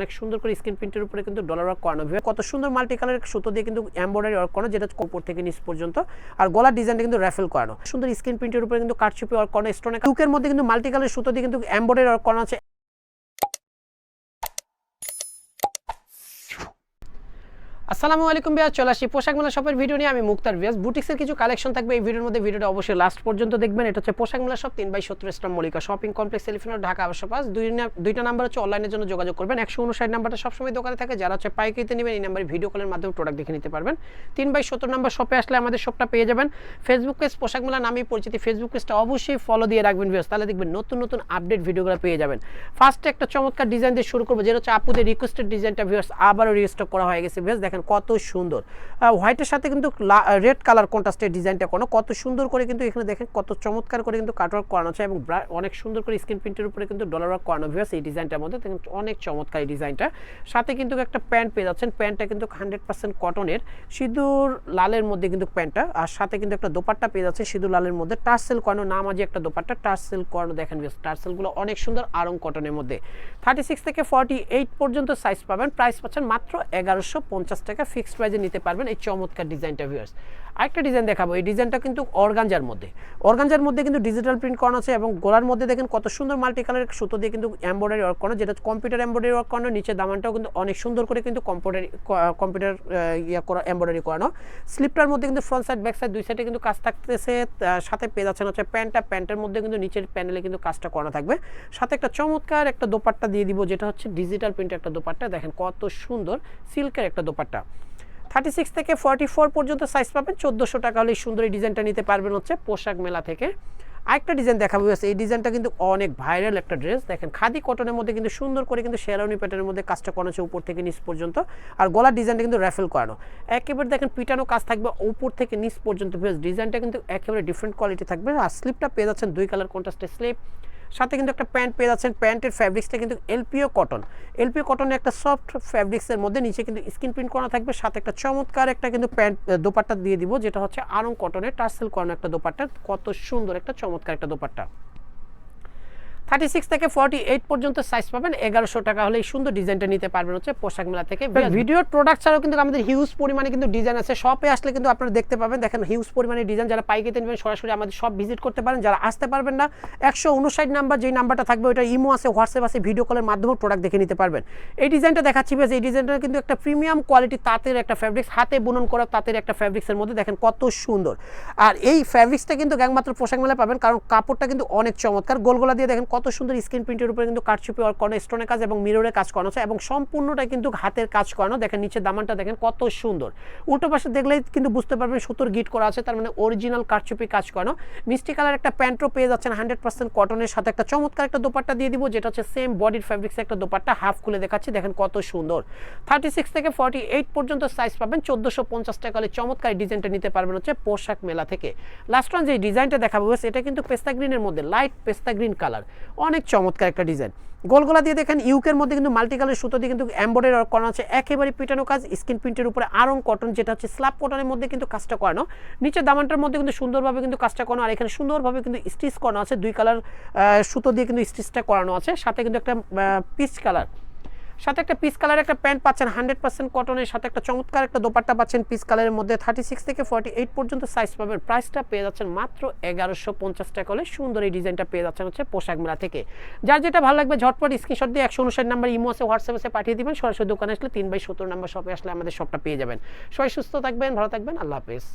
অনেক সুন্দর করে স্ক্রিন প্রিন্টের উপরে কিন্তু ডলার ওয়ার্ক করানো। কত সুন্দর মাল্টি কালারের সুতো দিয়ে কিন্তু এম্বয়ডারি ওয়ার্ক করানো, যেটা উপর থেকে নিচ পর্যন্ত। আর গলার ডিজাইনটা কিন্তু র্যাফেল করানো। সুন্দর স্ক্রিন প্রিন্টের উপরে কিন্তু কাটছুপি ওয়ার্ক করানো স্টোনে কুকের মধ্যে কিন্তু মাল্টি কালারের সুতো দিয়ে কিন্তু এম্বয়ডারি ওয়ার্ক করানো আছে। আসসালামু আলাইকুম বিয়াজ চলে আসি পোশাক মেলা শপের ভিডিও নিয়ে। আমি মুক্তার বিয়াজ বুটিক্সের কিছু কালেকশন থাকবে এই ভিডিওর মধ্যে। ভিডিওটা অবশ্যই লাস্ট পর্যন্ত দেখবেন। এটা হচ্ছে পোশাক মেলা শপ তিন বাই সত্তর Islam Mollika shopping complex elephant Dhaka আবাস দুই দুইটা নাম্বার হচ্ছে অনলাইনের জন্য যোগাযোগ করবেন। একশো উনষাট নাম্বারটা সবসময় দোকানে থাকে। যারা হচ্ছে পাইকারিতে নেবেন, এই নাম্বারে ভিডিও কলের মাধ্যমে প্রোডাক্ট দেখে নিতে পারবেন। তিন বাই সত্তর নাম্বার শপে আসলে আমাদের শপটা পেয়ে যাবেন। ফেসবুক পেজ পোশাক মেলা নামেই পরিচিতি। ফেসবুক পেজটা অবশ্যই ফলো দিয়ে রাখবেন ভিউস তাহলে দেখবেন নতুন নতুন আপডেট ভিডিওগুলো পেয়ে যাবেন। ফার্স্টে একটা চমৎকার ডিজাইন দিয়ে শুরু করব। যেটা হচ্ছে আপুদের রিকোয়েস্টেড ডিজাইনটা ভিউস আবারও রিস্টক করা হয়ে গেছে। ভিউস দেখেন কত সুন্দর। হোয়াইটের সাথে কিন্তু রেড কালার কন্ট্রাস্টের ডিজাইনটা কোনো, কত সুন্দর করে কিন্তু এখানে দেখেন, কত চমৎকার করে কিন্তু কাটওয়ার্ক করানো আছে এবং অনেক সুন্দর করে স্ক্রিন প্রিন্টের উপরে কিন্তু ডলার ওয়ার্ক করানো ভিউস এই ডিজাইনটার মধ্যে, দেখেন অনেক চমৎকার এই ডিজাইনটা সাথে কিন্তু একটা প্যান্ট পেয়ে যাচ্ছেন প্যান্টটা কিন্তু হান্ড্রেড পার্সেন্ট কটনের সিঁদুর লালের মধ্যে কিন্তু প্যান্টটা আর সাথে কিন্তু একটা দোপাট্টা পেয়ে যাচ্ছে সিঁদুর লালের মধ্যে, টার্সেল করানো, নামাজি একটা দোপাট্টা, টার্সেল করানো দেখেন ভিউস টার্সেলগুলো অনেক সুন্দর আরং কটনের মধ্যে। থার্টি সিক্স থেকে ফর্টি এইট পর্যন্ত সাইজ পাবেন প্রাইস পাচ্ছেন মাত্র এগারোশো পঞ্চাশ টাকা ফিক্সড প্রাইজে নিতে পারবেন এই চমৎকার ডিজাইনটা ভিউয়ার্স আরেকটা ডিজাইন দেখাবো, এই ডিজাইনটা কিন্তু অর্গানজার মধ্যে। অর্গানজার মধ্যে কিন্তু ডিজিটাল প্রিন্ট করানো আছে এবং গোলার মধ্যে দেখেন কত সুন্দর মাল্টি কালারের সুতো দিয়ে কিন্তু এমব্রয়ডারি ওয়ার্ক করানো, যেটা কম্পিউটার এমব্রয়ডারি ওয়ার্ক করানো নিচে দামানটাও কিন্তু অনেক সুন্দর করে কিন্তু কম্পিউটার কম্পিউটার ইয়া করা এমব্রয়ডারি করানো। স্লিপটার মধ্যে কিন্তু ফ্রন্ট সাইড ব্যাক সাইড দুই সাইডে কিন্তু কাজ থাকতেছে সাথে পেয়ে যাচ্ছেন হচ্ছে প্যান্টটা, প্যান্টের মধ্যে কিন্তু নিচের প্যানেলে কিন্তু কাজটা করানো থাকবে। সাথে একটা চমৎকার একটা দোপাট্টা দিয়ে দিব, যেটা হচ্ছে ডিজিটাল প্রিন্টের একটা দোপাট্টা। দেখেন কত সুন্দর সিল্কের একটা দোপাট্টা। থার্টি সিক্স থেকে ফর্টি ফোর পর্যন্ত সাইজ পাবেন, চোদ্দোশো টাকা হলে সুন্দর এই ডিজাইনটা নিতে পারবেন হচ্ছে পোশাক মেলা থেকে। আরেকটা ডিজাইন দেখাবো এই ডিজাইনটা কিন্তু অনেক ভাইরাল একটা ড্রেস দেখেন, খাদি কটনের মধ্যে কিন্তু সুন্দর করে কিন্তু শেরাউনি প্যাটার্নের মধ্যে কাজটা করানো হচ্ছে উপর থেকে নিচ পর্যন্ত। আর গলার ডিজাইনটা কিন্তু র্যাফেল করানো। একেবারে দেখেন, পিটানো কাজ থাকবে উপর থেকে নিচ পর্যন্ত। ডিজাইনটা কিন্তু একেবারে ডিফারেন্ট কোয়ালিটি থাকবে। আর স্লিপটা পেয়ে যাচ্ছেন দুই কালার কন্ট্রাস্টের স্লিপ সাথে কিন্তু একটা প্যান্ট পেয়ে যাচ্ছেন, প্যান্টের ফ্যাব্রিক্সটা কিন্তু এলপিও কটন। এলপিও কটনের একটা সফট ফ্যাব্রিক্সের মধ্যে নিচে কিন্তু স্ক্রিন প্রিন্ট করা থাকবে, সাথে একটা চমৎকার একটা কিন্তু প্যান্ট দোপাট্টা দিয়ে দিব, যেটা হচ্ছে আরং কটনের টার্সেল করানো একটা দোপাট্টা। কত সুন্দর একটা চমৎকার একটা দোপাট্টা। থার্টি সিক্স থেকে ফর্টি এইট পর্যন্ত সাইজ পাবেন। এগারোশো টাকা হলে এই সুন্দর ডিজাইনটা নিতে পারবেন হচ্ছে পোশাক মেলা থেকে। ভিডিওর প্রোডাক্ট ছাড়াও কিন্তু আমাদের হিউজ পরিমাণে কিন্তু ডিজাইন আছে। শপে আসলে কিন্তু আপনারা দেখতে পাবেন। দেখেন হিউজ পরিমাণে ডিজাইন যারা পাইকারিতে নেবেন সরাসরি আমাদের সব ভিজিট করতে পারেন। যারা আসতে পারবেন না একশো উনষাট নাম্বার যেই নাম্বারটা থাকবে ওইটা ইমো আছে হোয়াটসঅ্যাপ আছে ভিডিও কলের মাধ্যমে প্রোডাক্ট দেখে নিতে পারবেন। এই ডিজাইনটা দেখাচ্ছি বেশ এই ডিজাইনটা কিন্তু একটা প্রিমিয়াম কোয়ালিটি তাঁতের একটা ফ্যাব্রিক্স হাতে বুনন করা তাঁতের একটা ফ্যাব্রিক্সের মধ্যে। দেখেন কত সুন্দর। আর এই ফ্যাব্রিক্সটা কিন্তু একমাত্র পোশাক মেলায় পাবেন কারণ কাপড়টা কিন্তু অনেক চমৎকার। গোলগোলা দিয়ে দেখেন কত সুন্দর স্ক্রিন প্রিন্টের উপরে কিন্তু কাঠচুপি ওয়ার্ক করানো স্টোনের কাজ এবং মিররের কাজ করানো আছে এবং সম্পূর্ণটা কিন্তু হাতের কাজ করানো। দেখেন নিচে দামানটা দেখেন কত সুন্দর। উল্টো পাশে দেখলেই কিন্তু বুঝতে পারবেন সুতোর গিট করা আছে, তার মানে অরিজিনাল কাঠচুপি কাজ করানো। মিষ্টি কালার একটা প্যান্টও পেয়ে যাচ্ছেন হান্ড্রেড পার্সেন্ট কটনের সাথে। একটা চমৎকার একটা দোপাট্টা দিয়ে দিব, যেটা হচ্ছে সেম বডির ফ্যাব্রিক্স একটা দোপাট্টা হাফ খুলে দেখাচ্ছি। দেখেন কত সুন্দর। থার্টি সিক্স থেকে ফর্টি এইট পর্যন্ত সাইজ পাবেন, চোদ্দোশো পঞ্চাশ টাকা হলে চমৎকার ডিজাইনটা নিতে পারবেন হচ্ছে পোশাক মেলা থেকে। লাস্ট ওয়ান যে ডিজাইনটা দেখাবো এটা কিন্তু পেস্তা গ্রিনের মধ্যে লাইট পেস্তা গ্রিন কালার অনেক চমৎকার একটা ডিজাইন। গোলগোলা দিয়ে দেখেন ইউকের মধ্যে কিন্তু মাল্টি কালার সুতো দিয়ে কিন্তু এম্বয়ডারি করানো আছে, একেবারে পিটানো কাজ স্কিন প্রিন্টের উপরে আরং কটন যেটা হচ্ছে স্ল্যাব কটনের মধ্যে কিন্তু কাজটা করানো। নিচে দামানটার মধ্যে কিন্তু সুন্দরভাবে কিন্তু কাজটা করানো, আর এখানে সুন্দরভাবে কিন্তু স্টিচ করানো আছে, দুই কালার সুতো দিয়ে কিন্তু স্টিচটা করানো আছে। সাথে কিন্তু একটা পিচ কালার সাথে একটা পিস কালার একটা প্যান্ট পাচ্ছেন হান্ড্রেড পার্সেন্ট কটনের সাথে একটা চমৎকার একটা দোপাট্টা পাচ্ছেন পিস কালারের মধ্যে। থার্টি সিক্স থেকে ফর্টি এইট পর্যন্ত সাইজ পাবেন। প্রাইসটা পেয়ে যাচ্ছেন মাত্র এগারোশো পঞ্চাশ টাকা হলে সুন্দর এই ডিজাইনটা পেয়ে যাচ্ছেন হচ্ছে পোশাক মেলা থেকে। যার যেটা ভালো লাগবে, ঝটপট স্ক্রিনশট দিয়ে একশো উনষাট নাম্বার ইমো আছে হোয়াটসঅ্যাপে পাঠিয়ে দিবেন। সরাসরি দোকানে আসলে তিন বাই সত্তর নাম্বার শপে আসলে আমাদের শপটা পেয়ে যাবেন। সবাই সুস্থ থাকবেন, ভালো থাকবেন, আল্লাহ হাফেজ।